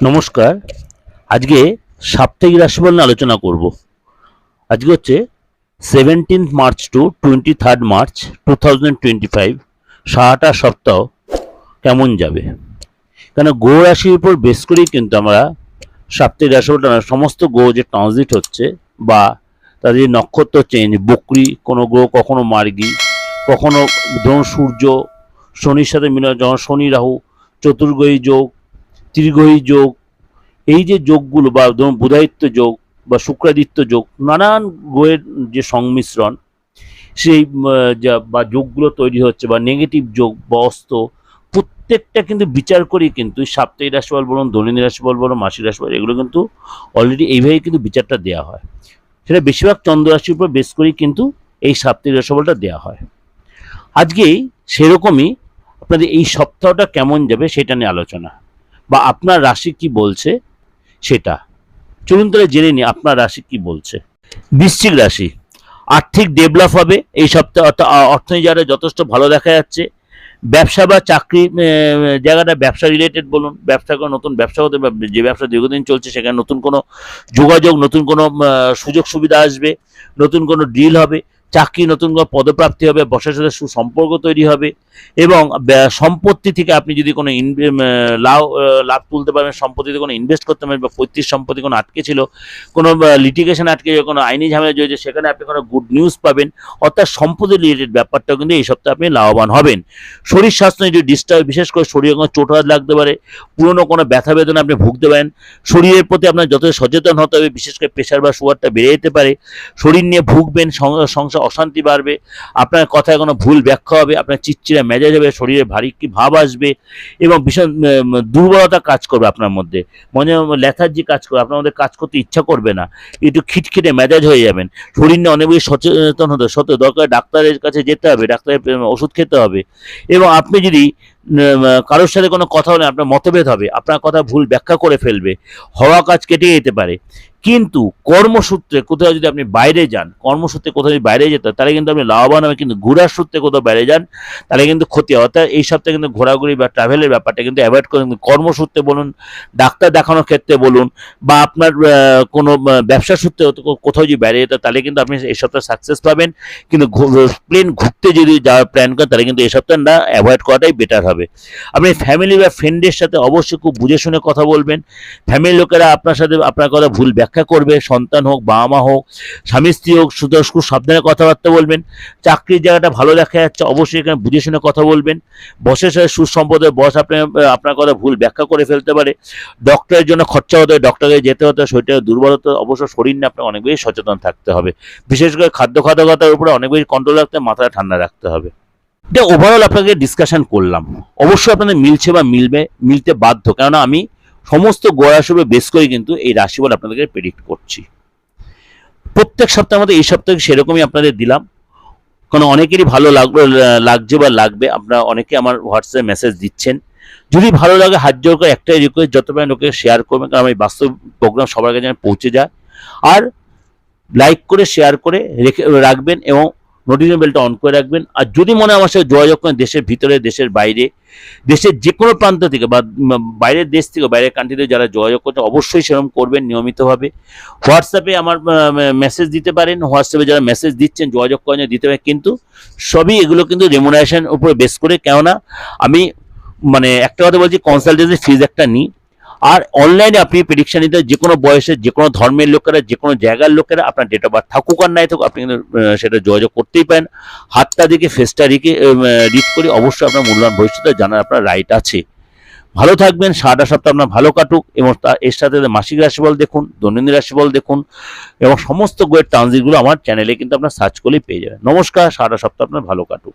নমস্কার। আজকে সাপ্তাহিক রাশিফল নিয়ে আলোচনা করব। আজকে হচ্ছে seventeenth March to twenty third March two thousand twenty five সপ্তাহ কেমন যাবে? কেন গ্রহ রাশির উপর বেস করেই কিন্তু আমরা সাপ্তাহিক রাশিফলটা সমস্ত গ্রহ যে ট্রানজিট হচ্ছে বা তাদের নক্ষত্র চেঞ্জ বকরি, কোনো গ্রহ কখনো মার্গি, কখনো ধরুন সূর্য, শনির সাথে মিলন যখন শনি, রাহু চতুর্গ্রহী যোগ ত্রিগ্রহী যোগ, এই যে যোগগুলো বা ধরুন বুধায়িত্ব যোগ বা শুক্রাদিত্য যোগ, নানান গ্রহের যে সংমিশ্রণ, সেই যা বা যোগগুলো তৈরি হচ্ছে বা নেগেটিভ যোগ বা অস্ত, প্রত্যেকটা কিন্তু বিচার করেই কিন্তু সাপ্তাহিক রাশিফল বলুন, দৈনন্দিন রাশিফল বলুন, মাসিক রাশিফল, এগুলো কিন্তু অলরেডি এইভাবেই কিন্তু বিচারটা দেওয়া হয়। সেটা বেশিরভাগ চন্দ্র রাশির উপর বেস করেই কিন্তু এই সাপ্তাহিক রাশিফলটা দেওয়া হয়। আজকেই সেরকমই আপনাদের এই সপ্তাহটা কেমন যাবে সেটা নিয়ে আলোচনা। বা আপনার রাশি কি বলছে সেটা। চলুন তাহলে জেনে নিই আপনার রাশি কি বলছে। বৃশ্চিক রাশি, আর্থিক ডেভেলপ হবে, এই সপ্তাহে অর্থাৎ অর্থনীতি জায়গাটা যথেষ্ট ভালো দেখা যাচ্ছে। ব্যবসা বা চাকরি জায়গাটা ব্যবসা রিলেটেড বলুন, ব্যবসা কোনো নতুন ব্যবসা হতে যে ব্যবসা দীর্ঘদিন চলছে সেখানে নতুন কোনো যোগাযোগ, নতুন কোনো সুযোগ সুবিধা আসবে, নতুন কোনো ডিল হবে। চাকরি, নতুন কোনো পদপ্রাপ্তি হবে, বসের সাথে সুসম্পর্ক তৈরি হবে এবং সম্পত্তি থেকে আপনি যদি কোনো লাভ লাভ তুলতে পারবেন সম্পত্তিতে কোনো ইনভেস্ট করতে পারবেন বা পৈতৃক সম্পত্তি কোনো আটকে ছিল, কোনো লিটিগেশন আটকে কোনো আইনি ঝামেলা জড়িয়েছে সেখানে আপনি কোনো গুড নিউজ পাবেন, অর্থাৎ সম্পত্তি রিলেটেড ব্যাপারটাও কিন্তু এই সপ্তাহে আপনি লাভবান হবেন। শরীর স্বাস্থ্য যদি ডিস্টার্ব বিশেষ করে শরীরে কোনো চোট লাগতে পারে, পুরনো কোনো ব্যথা বেদনা আপনি ভুগতে পারেন, শরীরের প্রতি আপনার যত সচেতন হতে হবে, বিশেষ করে প্রেশার বা সুগারটা বেড়ে যেতে পারে, শরীর নিয়ে ভুগবেন সংসার অশান্তি বাড়বে, আপনার কথায় কোনো ভুল ব্যাখ্যা হবে, আপনার চিচ্চিরা মেজাজ হবে, শরীরে ভারী কি ভাব আসবে এবং ভীষণ দুর্বলতা কাজ করবে আপনার মধ্যে। মনে লেথার্জি কাজ করবে, আপনার মধ্যে কাজ করতে ইচ্ছা করবে না। একটু খিটখিটে মেজাজ হয়ে যাবেন। শরীর নিয়ে অনেক সচেতন হতে সত্য, দরকার ডাক্তারের কাছে যেতে হবে, ডাক্তারের ওষুধ খেতে হবে। এবং আপনি যদি কারোর সাথে কোনো কথা বলে আপনার মতভেদ হবে, আপনার কথা ভুল ব্যাখ্যা করে ফেলবে। হওয়া কাজ কেটে যেতে পারে। কিন্তু কর্মসূত্রে কোথাও যদি আপনি বাইরে যান, কর্মসূত্রে কোথাও যদি বাইরে যেতে তাহলে কিন্তু আপনি লাভবান হবে কিন্তু ঘোরার সূত্রে কোথাও বাইরে যান, তাহলে কিন্তু ক্ষতি হয় অর্থাৎ এই সপ্তাহে কিন্তু ঘোরাঘুরি বা ট্রাভেলের ব্যাপারটা কিন্তু অ্যাভয়েড করে কিন্তু কর্মসূত্রে বলুন, ডাক্তার দেখানোর ক্ষেত্রে বলুন, বা আপনার কোনো ব্যবসা সূত্রে কোথাও যদি বাইরে যেতে তাহলে কিন্তু আপনি এই সপ্তাহে সাকসেস পাবেন। কিন্তু প্লেন ঘুরতে যদি যাওয়ার প্ল্যান করেন, তাহলে কিন্তু এই সপ্তাহে না অ্যাভয়েড করাটাই বেটার হবে। আপনি ফ্যামিলি বা ফ্রেন্ডের সাথে অবশ্যই খুব বুঝে শুনে কথা বলবেন। ফ্যামিলির লোকেরা আপনার সাথে আপনার কথা ভুল ব্যাখ্যা করবে, সন্তান হোক বাবা মা হোক, স্বামী, স্ত্রী হোক খুব সাবধানে কথাবার্তা বলবেন। চাকরির জায়গাটা ভালো দেখা যাচ্ছে, অবশ্যই এখানে বুঝে শুনে কথা বলবেন। বসের সাথে সুসম্পদের বস আপনি আপনার কথা ভুল ব্যাখ্যা করে ফেলতে পারে। ডক্টরের জন্য খরচা হতে হয় ডক্টরকে যেতে হতে হয় শরীরটা দুর্বল হতে অবশ্য শরীর নিয়ে আপনাকে অনেক বেশি সচেতন থাকতে হবে। বিশেষ করে খাদ্য খাদ্যগতার উপরে অনেক বেশি কন্ট্রোল রাখতে মাথাটা ঠান্ডা রাখতে হবে। এটা ওভারঅল আপনাকে ডিসকাশন করলাম। অবশ্যই আপনাদের মিলছে বা মিলবে, মিলতে বাধ্য। কেননা আমি সমস্ত গোড়াশুবে বেশ করে কিন্তু এই রাশিফল আপনাদেরকে প্রেডিক্ট করছি। প্রত্যেক সপ্তাহের মধ্যে এই সপ্তাহে সেরকমই আপনাদের দিলাম। কারণ অনেকেরই ভালো লাগল, লাগছে বা লাগবে, আপনারা অনেকে আমার হোয়াটসঅ্যাপে মেসেজ দিচ্ছেন। যদি ভালো লাগে, হাত জোর করে একটাই রিকোয়েস্ট যত পারেন লোকে শেয়ার করবেন, কারণ আমি বাস্তব প্রোগ্রাম সবার কাছে পৌঁছে যায়। আর লাইক করে শেয়ার করে রেখে, রাখবেন এবং নোটিফিকেশন বেলটা অন করে রাখবেন। আর যদি মনে আমার সাথে যোগাযোগ করেন দেশের ভিতরে, দেশের বাইরে, দেশের যে কোনো প্রান্ত থেকে বা বাইরের দেশ থেকে, বাইরের কান্ট্রিতে যারা যোগাযোগ করতে অবশ্যই সেরকম করবেন নিয়মিতভাবে। হোয়াটসঅ্যাপে আমার মেসেজ দিতে পারেন। হোয়াটসঅ্যাপে যারা মেসেজ দিচ্ছেন, যোগাযোগ করেন দিতে পারেন কিন্তু সবই এগুলো কিন্তু রেমুনারেশন উপরে বেস করে। কেননা, আমি মানে একটা কথা বলছি কনসালটেন্সি ফিজ একটা নিই। আর অনলাইনে আপনি প্রেডিকশন নিতে যে কোনো বয়সের যে কোনো ধর্মের লোকেরা যে কোনো জায়গার লোকেরা আপনার ডেট অফ বার্থ থাকুক আর নাই থাকুক, আপনি কিন্তু সেটা যোগাযোগ করতেই পারেন। হাতটা দিকে ফেসটা রেখে রিড করে অবশ্যই আপনার মূল্যবান ভবিষ্যতে জানার আপনার রাইট আছে। ভালো থাকবেন, সারাটা সপ্তাহ আপনার ভালো কাটুক এবং তা- এর সাথে মাসিক রাশিফল দেখুন, দৈনন্দিন রাশিফল দেখুন এবং সমস্ত গোয়ের ট্রানজিটগুলো আমার চ্যানেলে কিন্তু আপনার সার্চ করলেই পেয়ে যাবেন। নমস্কার, সারাটা সপ্তাহ আপনার ভালো কাটুক।